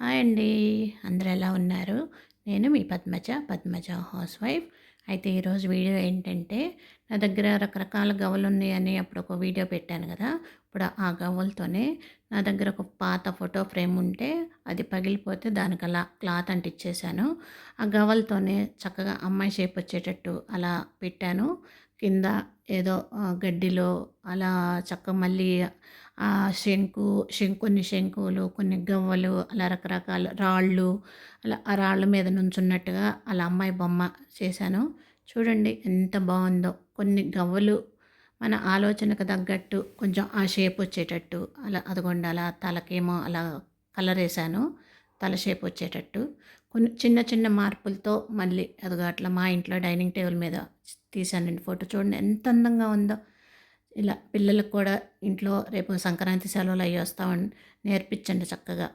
Hi అండి. అందరూ ఎలా ఉన్నారు? నేను మీ పద్మజ పద్మజ హౌస్ వైఫ్ అయితే ఈరోజు వీడియో ఏంటంటే నా దగ్గర రకరకాల గవ్వలు ఉన్నాయని అప్పుడు ఒక వీడియో పెట్టాను కదా. ఇప్పుడు ఆ గవ్వలతోనే నా దగ్గర ఒక పాత ఫోటో ఫ్రేమ్ ఉంటే అది పగిలిపోతే దానికి అలా క్లాత్ అంటిచ్చేసాను. ఆ గవ్వలతోనే చక్కగా అమ్మాయి షేప్ వచ్చేటట్టు అలా పెట్టాను. కింద ఏదో గడ్డిలో అలా చక్కగా మళ్ళీ ఆ శంకు శంకు కొన్ని శంకులు కొన్ని గవ్వలు అలా రకరకాల రాళ్ళు అలా ఆ రాళ్ళ మీద నుంచున్నట్టుగా అలా అమ్మాయి బొమ్మ చేశాను. చూడండి ఎంత బాగుందో. కొన్ని గవ్వలు మన ఆలోచనకు తగ్గట్టు కొంచెం ఆ షేప్ వచ్చేటట్టు అలా అదిగొండి అలా తలకేమో అలా కలర్ వేసాను తల షేప్ వచ్చేటట్టు. కొన్ని చిన్న చిన్న మార్పులతో మళ్ళీ అదిగో అట్లా మా ఇంట్లో డైనింగ్ టేబుల్ మీద తీశానండి ఫోటో చూడండి ఎంత అందంగా ఉందో. ఇలా పిల్లలకు కూడా ఇంట్లో రేపు సంక్రాంతి సెలవులు అయ్యి వస్తామని నేర్పించండి చక్కగా.